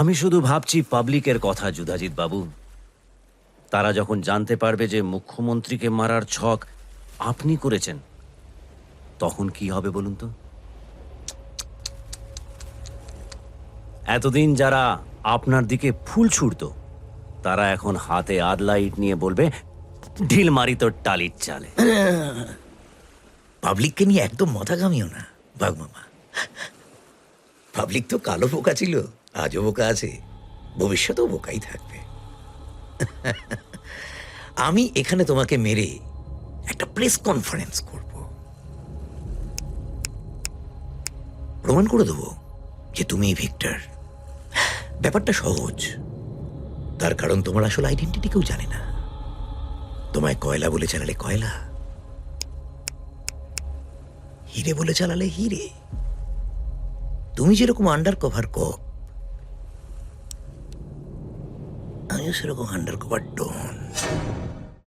আমি শুধু ভাবছি পাবলিকের কথা, যুধাজিৎ বাবু। তারা যখন জানতে পারবে যে মুখ্যমন্ত্রীকে মারার ছক আপনি করেছেন, তখন কি হবে বলুন তো? এতদিন যারা আপনার দিকে ফুল ছুড়তো, তারা এখন হাতে আদলা ইট নিয়ে বলবে, ঢিল মারি তোর টালির চালে। পাবলিককে নিয়ে একদম মাথা ঘামিও না বাঘ মামা পাবলিক তো কালো বোকা ছিল, আজও বোকা আছে, ভবিষ্যতেও বোকাই থাকবে। আমি এখানে তোমাকে মেরে একটা প্রেস কনফারেন্স করব। প্রমাণ করে দেবো যে তুমি ভিক্টর। ব্যাপারটা সহজ। তার কারণ তোমার আসল আইডেন্টিটি কেউ জানে না। তোমায় কয়লা বলে চালালে কয়লা? হিরে বলে চালালে হিরে। তুমি যেরকম আন্ডার কভার কক আমিও সেরকম আন্ডার কভার ডন